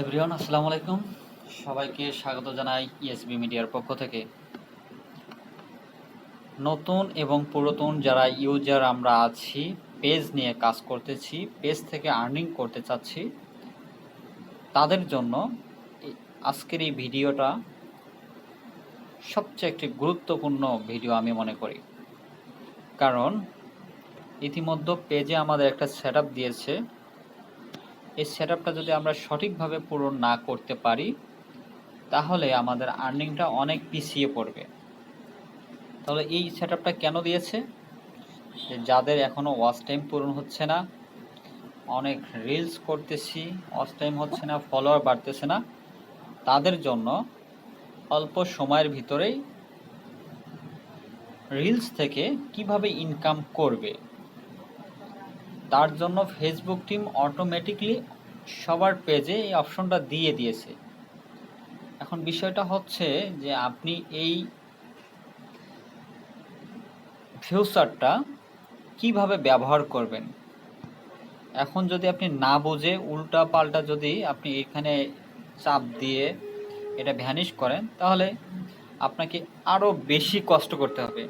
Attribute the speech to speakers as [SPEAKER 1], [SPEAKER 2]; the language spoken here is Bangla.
[SPEAKER 1] এভরিওয়ান আসসালামু আলাইকুম। সবাইকে স্বাগত জানাই ইএসবি মিডিয়ার পক্ষ থেকে। নতুন এবং পুরাতন যারা ইউজার আমরা আছি পেজ নিয়ে কাজ করতেছি পেজ থেকে আর্নিং করতে চাচ্ছি, তাদের জন্য আজকের এই ভিডিওটা সবচেয়ে একটি গুরুত্বপূর্ণ ভিডিও আমি মনে করি। কারণ ইতিমধ্যে পেজে আমাদের একটা সেট দিয়েছে। এই সেট যদি আমরা সঠিকভাবে পূরণ না করতে পারি, তাহলে আমাদের আর্নিংটা অনেক পিছিয়ে পড়বে। তাহলে এই সেট কেন দিয়েছে? যে যাদের এখনও ওয়াচ টাইম পূরণ হচ্ছে না, অনেক রিলস করতেছি ওয়াচ টাইম হচ্ছে না ফলোয়ার বাড়তেছে না, তাদের জন্য অল্প সময়ের ভিতরেই রিলস থেকে কীভাবে ইনকাম করবে? তার জন্য ফেসবুক টিম অটোমেটিকলি সবার পেজে এই অপশনটা দিয়ে দিয়েছে। এখন বিষয়টা হচ্ছে যে আপনি এই ফিউচারটা কীভাবে ব্যবহার করবেন? এখন যদি আপনি না বুঝে উল্টা পাল্টা যদি আপনি এখানে চাপ দিয়ে এটা ভ্যানিশ করেন, তাহলে আপনাকে আরও বেশি কষ্ট করতে হবে।